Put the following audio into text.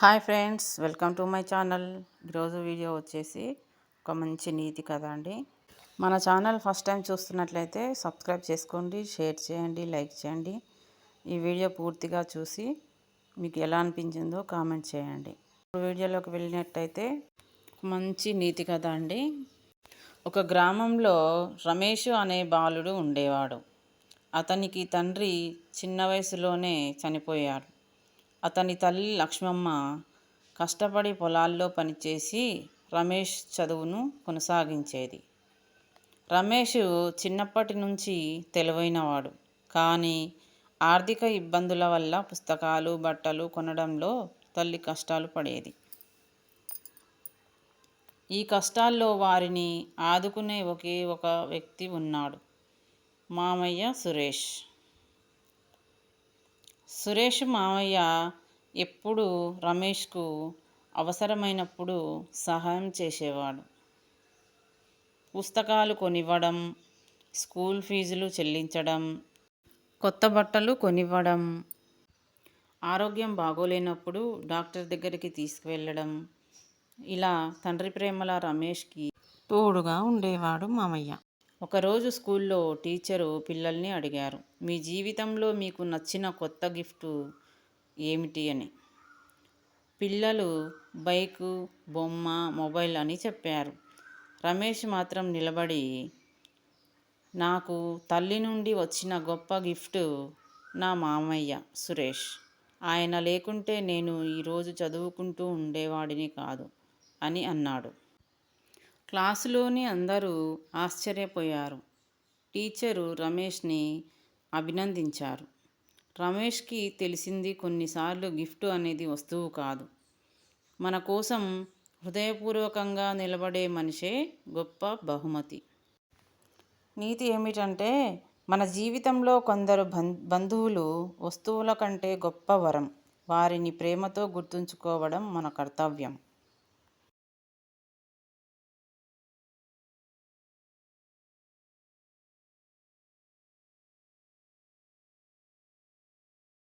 Hi friends welcome to my channel. ఈరోజు video వచ్చేసి ఒక మంచి నీతి కథ అండి. మన ఛానల్ ఫస్ట్ టైం చూస్తున్నట్లయితే సబ్స్క్రైబ్ చేసుకోండి షేర్ చేయండి లైక్ చేయండి. ఈ వీడియో పూర్తిగా చూసి మీకు ఎలా అనిపించిందో కామెంట్ చేయండి. వీడియోలోకి వెళ్ళినట్టయితే మంచి నీతి కథ అండి. ఒక గ్రామంలో రమేష్ అనే బాలుడు ఉండేవాడు. అతనికి తండ్రి చిన్న వయసులోనే చనిపోయాడు. అతని తల్లి లక్ష్మమ్మ కష్టపడి పొలాల్లో పనిచేసి రమేష్ చదువును కొనసాగించేది. రమేష్ చిన్నప్పటి నుంచి తెలివైనవాడు. కానీ ఆర్థిక ఇబ్బందుల వల్ల పుస్తకాలు బట్టలు కొనడంలో తల్లి కష్టాలు పడేది. ఈ కష్టాల్లో వారిని ఆదుకునే ఒకే ఒక వ్యక్తి ఉన్నాడు. మామయ్య సురేష్. సురేష్ మామయ్య ఎప్పుడు రమేష్కు అవసరమైనప్పుడు సహాయం చేసేవాడు. పుస్తకాలు కొనివ్వడం స్కూల్ ఫీజులు చెల్లించడం కొత్త బట్టలు కొనివ్వడం ఆరోగ్యం బాగోలేనప్పుడు డాక్టర్ దగ్గరికి తీసుకువెళ్ళడం ఇలా తండ్రి ప్రేమల రమేష్కి తోడుగా ఉండేవాడు మామయ్య. ఒకరోజు స్కూల్లో టీచరు పిల్లల్ని అడిగారు మీ జీవితంలో మీకు నచ్చిన కొత్త గిఫ్ట్ ఏమిటి అని? పిల్లలు బైకు బొమ్మ మొబైల్ అని చెప్పారు. రమేష్ మాత్రం నిలబడి నాకు తల్లి నుండి వచ్చిన గొప్ప గిఫ్ట్ నా మామయ్య సురేష్. ఆయన లేకుంటే నేను ఈరోజు చదువుకుంటూ ఉండేవాడిని కాదు అని అన్నాడు. క్లాసులోని అందరూ ఆశ్చర్యపోయారు. టీచరు రమేష్ని అభినందించారు. రమేష్కి తెలిసింది కొన్నిసార్లు గిఫ్ట్ అనేది వస్తువు కాదు. మన కోసం హృదయపూర్వకంగా నిలబడే మనిషే గొప్ప బహుమతి. నీతి ఏమిటంటే మన జీవితంలో కొందరు బంధువులు వస్తువుల కంటే గొప్ప వరం. వారిని ప్రేమతో గుర్తుంచుకోవడం మన కర్తవ్యం.